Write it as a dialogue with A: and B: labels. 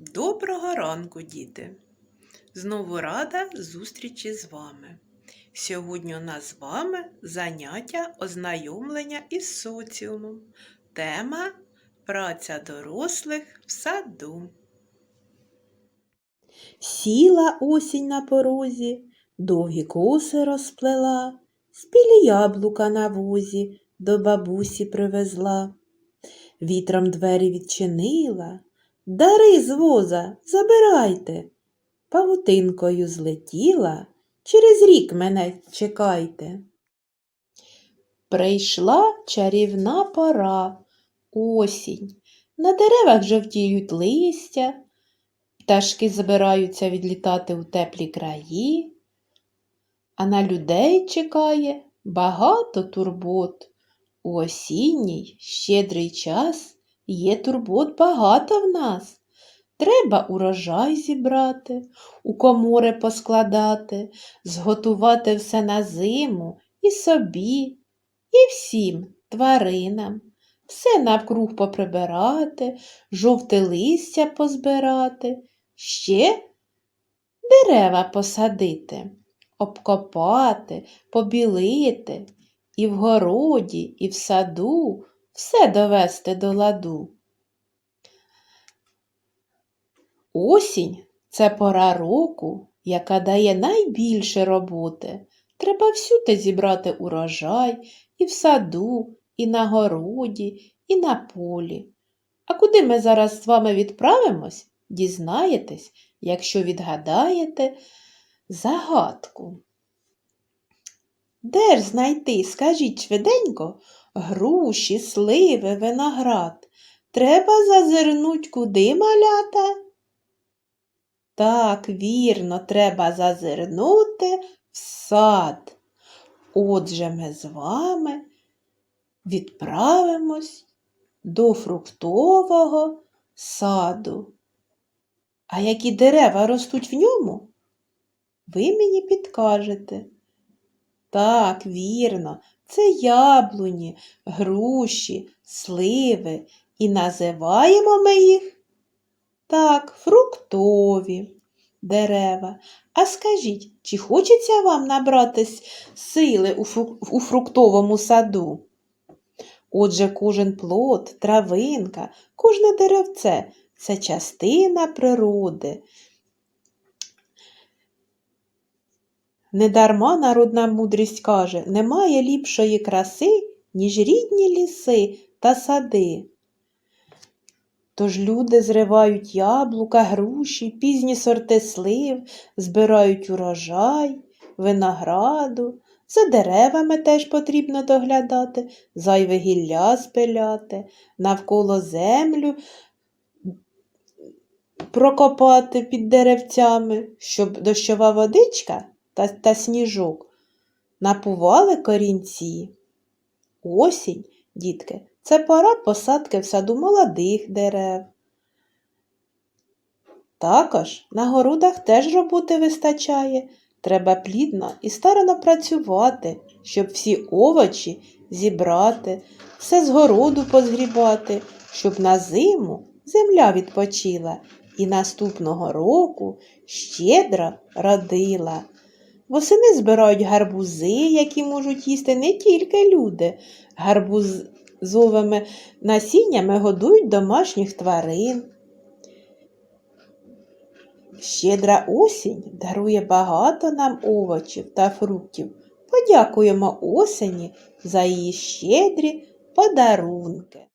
A: Доброго ранку, діти! Знову рада зустрічі з вами. Сьогодні у нас з вами заняття ознайомлення із соціумом. Тема праця дорослих в саду. Сіла осінь на порозі, довгі коси розплела, спілі яблука на возі до бабусі привезла. Вітром двері відчинила, Дари з воза, забирайте. Павутинкою злетіла, через рік мене чекайте. Прийшла чарівна пора, осінь. На деревах жовтіють листя, пташки збираються відлітати у теплі краї, а на людей чекає багато турбот. У осінній щедрий час Є турбот багато в нас. Треба урожай зібрати, у комори поскладати, зготувати все на зиму і собі, і всім тваринам, все навкруг поприбирати, жовте листя позбирати, ще дерева посадити, обкопати, побілити, і в городі, і в саду все довести до ладу. Осінь це пора року, яка дає найбільше роботи. Треба всюди зібрати урожай і в саду, і на городі, і на полі. А куди ми зараз з вами відправимось, дізнаєтесь, якщо відгадаєте загадку. Де ж знайти, скажіть швиденько, груші, сливи, виноград. Треба зазирнуть куди малята? Так, вірно, треба зазирнути в сад. Отже, ми з вами відправимось до фруктового саду. А які дерева ростуть в ньому? Ви мені підкажете. Так, вірно, це яблуні, груші, сливи. І називаємо ми їх так, фруктові дерева. А скажіть, чи хочеться вам набратись сили у, фруктовому саду? Отже, кожен плод, травинка, кожне деревце це частина природи. Недарма народна мудрість каже, немає ліпшої краси, ніж рідні ліси та сади. Тож люди зривають яблука, груші, пізні сорти слив, збирають урожай, винограду. За деревами теж потрібно доглядати, зайве гілля спиляти, навколо землю прокопати під деревцями, щоб дощова водичка та, та сніжок напували корінці. Осінь, дітки, це пора посадки в саду молодих дерев. Також на городах теж роботи вистачає. Треба плідно і старано працювати, щоб всі овочі зібрати, все з городу позгрібати, щоб на зиму земля відпочила і наступного року щедро родила. Восени збирають гарбузи, які можуть їсти не тільки люди. Гарбузовими насіннями годують домашніх тварин. Щедра осінь дарує багато нам овочів та фруктів. Подякуємо осені за її щедрі подарунки.